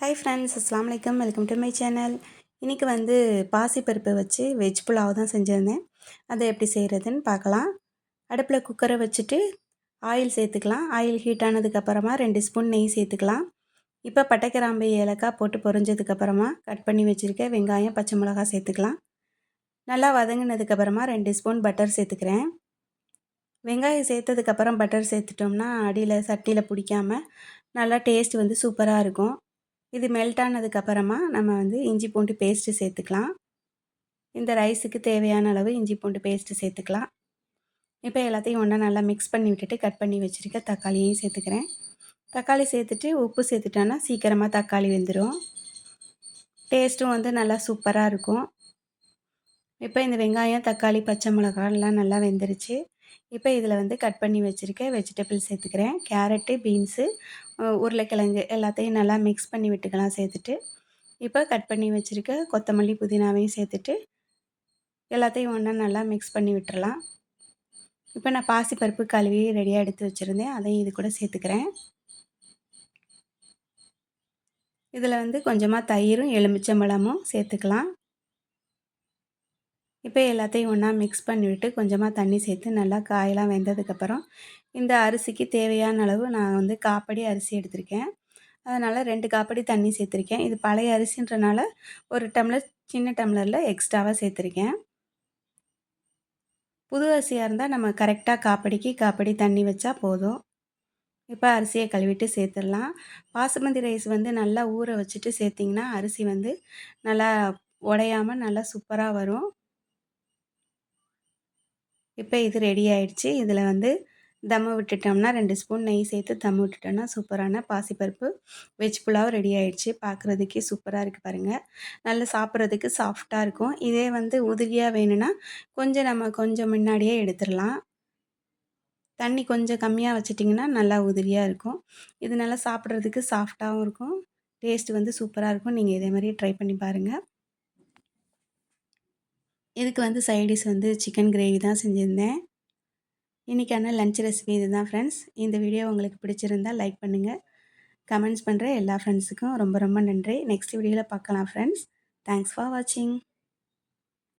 Hi friends அஸ்லாம் வலைக்கம் welcome to my channel இன்றைக்கி வந்து பாசிப்பருப்பை வச்சு வெஜ் புலாவ் தான் செஞ்சுருந்தேன். அதை எப்படி செய்கிறதுன்னு பார்க்கலாம். அடுப்பில் குக்கரை வச்சுட்டு ஆயில் சேர்த்துக்கலாம். ஆயில் ஹீட் ஆனதுக்கப்புறமா ரெண்டு ஸ்பூன் நெய் சேர்த்துக்கலாம். இப்போ பட்டைக்கிராம்பு ஏலக்காய் போட்டு பொறிஞ்சதுக்கப்புறமா கட் பண்ணி வச்சுருக்க வெங்காயம் பச்சை மிளகா சேர்த்துக்கலாம். நல்லா வதங்கினதுக்கப்புறமா ரெண்டு ஸ்பூன் பட்டர் சேர்த்துக்கிறேன். வெங்காயம் சேர்த்ததுக்கப்புறம் பட்டர் சேர்த்துட்டோம்னா அடியில் சட்டியில் பிடிக்காமல் நல்லா டேஸ்ட் வந்து சூப்பராக இருக்கும். இது மெல்ட் ஆனதுக்கப்புறமா நம்ம வந்து இஞ்சி பூண்டு பேஸ்ட்டு சேர்த்துக்கலாம். இந்த ரைஸுக்கு தேவையான அளவு இஞ்சி பூண்டு பேஸ்ட்டு சேர்த்துக்கலாம். இப்போ எல்லாத்தையும் ஒன்றா நல்லா மிக்ஸ் பண்ணி விட்டுட்டு கட் பண்ணி வச்சுருக்க தக்காளியையும் சேர்த்துக்கிறேன். தக்காளி சேர்த்துட்டு உப்பு சேர்த்துட்டோன்னா சீக்கிரமாக தக்காளி வெந்துடும் டேஸ்ட்டும் வந்து நல்லா சூப்பராக இருக்கும். இப்போ இந்த வெங்காயம் தக்காளி பச்சை மிளகாலாம் நல்லா வெந்துருச்சு. இப்போ இதில் வந்து கட் பண்ணி வச்சுருக்க வெஜிடபிள் சேர்த்துக்கிறேன். கேரட்டு பீன்ஸு உருளைக்கிழங்கு எல்லாத்தையும் நல்லா மிக்ஸ் பண்ணி விட்டுக்கலாம் சேர்த்துட்டு. இப்போ கட் பண்ணி வச்சுருக்க கொத்தமல்லி புதினாவையும் சேர்த்துட்டு எல்லாத்தையும் ஒன்றா நல்லா மிக்ஸ் பண்ணி விட்டுறலாம். இப்போ நான் பாசிப்பருப்பு கழுவி ரெடியாக எடுத்து வச்சுருந்தேன். அதையும் இது கூட சேர்த்துக்கிறேன். இதில் வந்து கொஞ்சமாக தயிரும் எலுமிச்சம்பழமும் சேர்த்துக்கலாம். இப்போ எல்லாத்தையும் ஒன்றா மிக்ஸ் பண்ணிவிட்டு கொஞ்சமாக தண்ணி சேர்த்து நல்லா காயெல்லாம் வெந்ததுக்கப்புறம் இந்த அரிசிக்கு தேவையான அளவு நான் வந்து காப்படி அரிசி எடுத்திருக்கேன். அதனால் ரெண்டு காப்படி தண்ணி சேர்த்துருக்கேன். இது பழைய அரிசின்றனால ஒரு டம்ளர் சின்ன டம்ளரில் எக்ஸ்ட்ராவாக சேர்த்துருக்கேன். புது அரிசியாக இருந்தால் நம்ம கரெக்டாக காப்படிக்கு காப்படி தண்ணி வச்சா போதும். இப்போ அரிசியை கழுவிட்டு சேர்த்துடலாம். பாசுமதி ரைஸ் வந்து நல்லா ஊற வச்சுட்டு சேர்த்திங்கன்னா அரிசி வந்து நல்லா உடையாமல் நல்லா சூப்பராக வரும். இப்போ இது ரெடி ஆயிடுச்சு. இதில் வந்து தம்மு விட்டுட்டோம்னா ரெண்டு ஸ்பூன் நெய் சேர்த்து தம் விட்டுட்டோம்னா சூப்பரான பாசிப்பருப்பு வெஜ் புலாவ் ரெடி ஆயிடுச்சு. பார்க்குறதுக்கே சூப்பராக இருக்குது பாருங்கள் நல்லா சாப்பிட்றதுக்கு சாஃப்டாக இருக்கும். இதே வந்து உதிரியாக வேணும்னா கொஞ்சம் நம்ம கொஞ்சம் முன்னாடியே எடுத்துடலாம். தண்ணி கொஞ்சம் கம்மியாக வச்சிட்டிங்கன்னா நல்லா உதிரியாக இருக்கும். இது நல்லா சாப்பிட்றதுக்கு சாஃப்டாகவும் இருக்கும். டேஸ்ட் வந்து சூப்பராக இருக்கும். நீங்கள் இதே மாதிரி ட்ரை பண்ணி பாருங்கள் இதுக்கு வந்து சைடிஷ் வந்து சிக்கன் கிரேவி தான் செஞ்சுருந்தேன். இன்றைக்கான லஞ்ச் ரெசிபி இது தான் ஃப்ரெண்ட்ஸ் இந்த வீடியோ உங்களுக்கு பிடிச்சிருந்தால் லைக் பண்ணுங்கள் கமெண்ட்ஸ் பண்ணுற எல்லா ஃப்ரெண்ட்ஸுக்கும் ரொம்ப ரொம்ப நன்றி. நெக்ஸ்ட் வீடியோவில் பார்க்கலாம் ஃப்ரெண்ட்ஸ் தேங்க்ஸ் ஃபார் வாட்சிங்